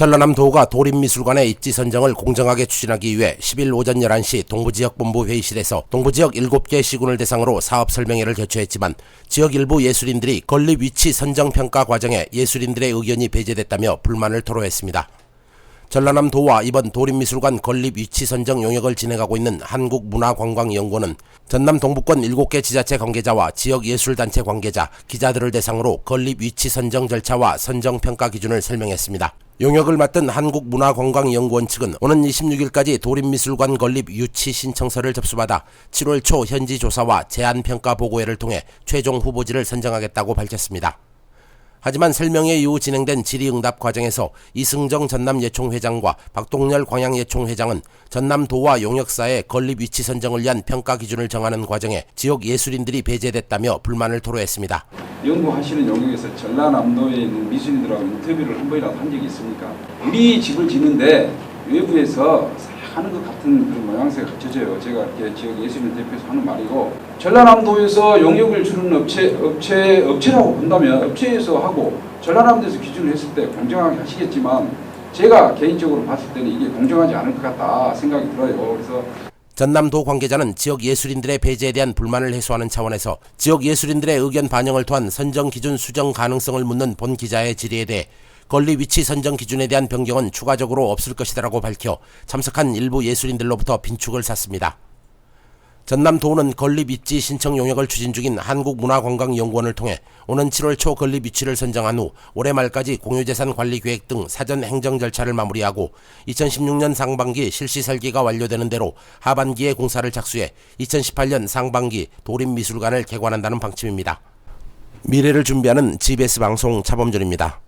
전라남 도가 도립미술관의 입지 선정을 공정하게 추진하기 위해 10일 오전 11시 동부지역본부 회의실에서 동부지역 7개 시군을 대상으로 사업 설명회를 개최했지만 지역 일부 예술인들이 건립 위치 선정 평가 과정에 예술인들의 의견이 배제됐다며 불만을 토로했습니다. 전라남 도와 이번 도립미술관 건립 위치 선정 용역을 진행하고 있는 한국문화관광연구원은 전남 동부권 7개 지자체 관계자와 지역 예술단체 관계자, 기자들을 대상으로 건립 위치 선정 절차와 선정 평가 기준을 설명했습니다. 용역을 맡은 한국문화관광연구원 측은 오는 26일까지 도립미술관 건립 유치 신청서를 접수받아 7월 초 현지 조사와 제안 평가 보고회를 통해 최종 후보지를 선정하겠다고 밝혔습니다. 하지만 설명회 이후 진행된 질의응답 과정에서 이승정 전남예총 회장과 박동열 광양예총 회장은 전남도와 용역사의 건립 위치 선정을 위한 평가 기준을 정하는 과정에 지역 예술인들이 배제됐다며 불만을 토로했습니다. 연구하시는 영역에서 전라남도에 있는 미술인들하고 인터뷰를 한 번이라도 한 적이 있습니까? 우리 집을 짓는데 외부에서 하는 것 같은 그런 모양새가 갖춰져요. 제가 지역 예술인 대표에서 하는 말이고 전라남도에서 용역을 주는 업체 업체 업체라고 본다면 업체에서 하고 전라남도에서 기준을 했을 때 공정하게 하시겠지만 제가 개인적으로 봤을 때는 이게 공정하지 않을 것 같다 생각이 들어요. 그래서 전남도 관계자는 지역 예술인들의 배제에 대한 불만을 해소하는 차원에서 지역 예술인들의 의견 반영을 통한 선정 기준 수정 가능성을 묻는 본 기자의 질의에 대해 건립 위치 선정 기준에 대한 변경은 추가적으로 없을 것이다라고 밝혀 참석한 일부 예술인들로부터 빈축을 샀습니다. 전남 도는 건립 입지 신청 용역을 추진 중인 한국문화관광연구원을 통해 오는 7월 초 건립 위치를 선정한 후 올해 말까지 공유재산 관리 계획 등 사전 행정 절차를 마무리하고 2016년 상반기 실시 설계가 완료되는 대로 하반기에 공사를 착수해 2018년 상반기 도립미술관을 개관한다는 방침입니다. 미래를 준비하는 GBS 방송 차범준입니다.